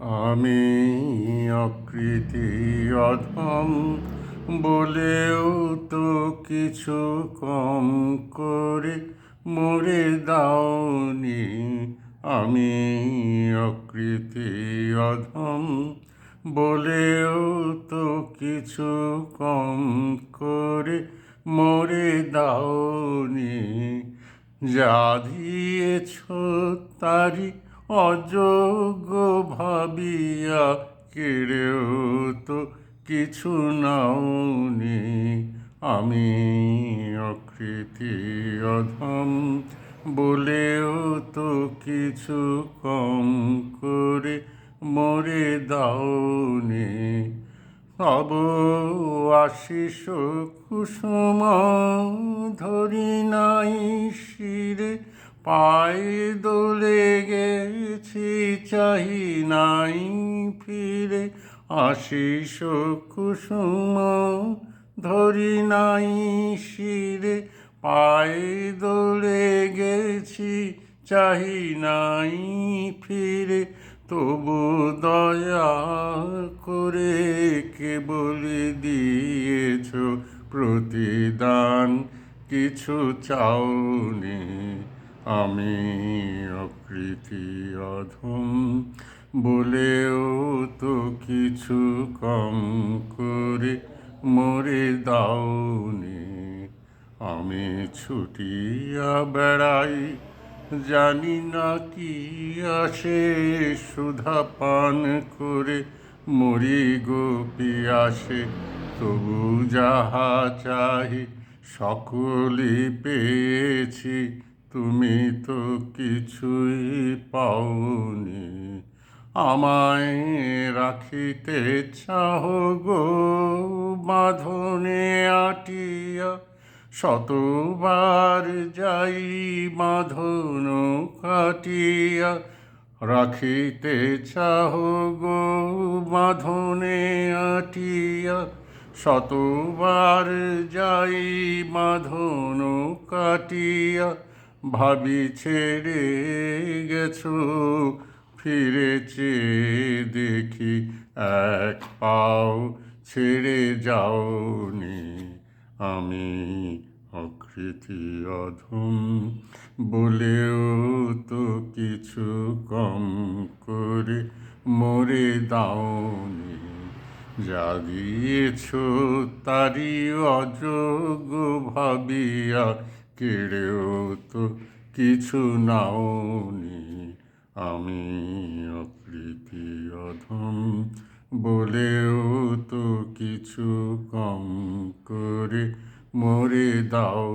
আমি অকৃতি অধম, বলেও তো কিছু কম করে মরে দাওনি। আমি অকৃতি অধম, বলেও তো কিছু কম করে মরে দাওনি। যা দিয়েছ তারি অযোগ্য ভাবিয়া কেড়েও তো কিছু নাওনি। আমি অকৃতি অধম, বলেও তো কিছু কম করে মরে দাওনি। তব আশিস কুসুম ধরি নাই শিরে পায়ে দোলে গেছি চাহি নাই ফিরে। আশিস কুসুম ধরি নাই শিরে। পায়ে দোলে গেছি চাহি নাই ফিরে। তবু দয়া করে কে বলে দিয়েছ প্রতিদান, কিছু চাওনি। আমি অকৃতি অধম, বলেও তো কিছু কম করে মরে দাওনি। আমি ছুটিয়া বেড়াই, জানি না কি আসে সুধা পান করে মরি গোপি আসে, তবু যাহা চাহি সকলই পেয়েছি। তুমি তো কিছুই পাওনি আমায় রাখিতে চাহ গো, বাঁধনে আটিয়া শতবার যাই বাঁধন কাটিয়া রাখিতে চাহ গো, বাঁধনে আটিয়া শতবার যাই বাঁধন কাটিয়া ভাবি ছেড়ে গেছো, ফিরেছে দেখি এক পাও ছেড়ে যাওনি আমি অকৃতি অধম। বলেও তো কিছু কম করে মরে দাওনি যা দিয়েছ তারি অযোগ্য ভাবিয়া কেড়েও তো কিছু নাওনি। আমি অকৃতি অধম বলেও তো কিছু কম করে মরে দাও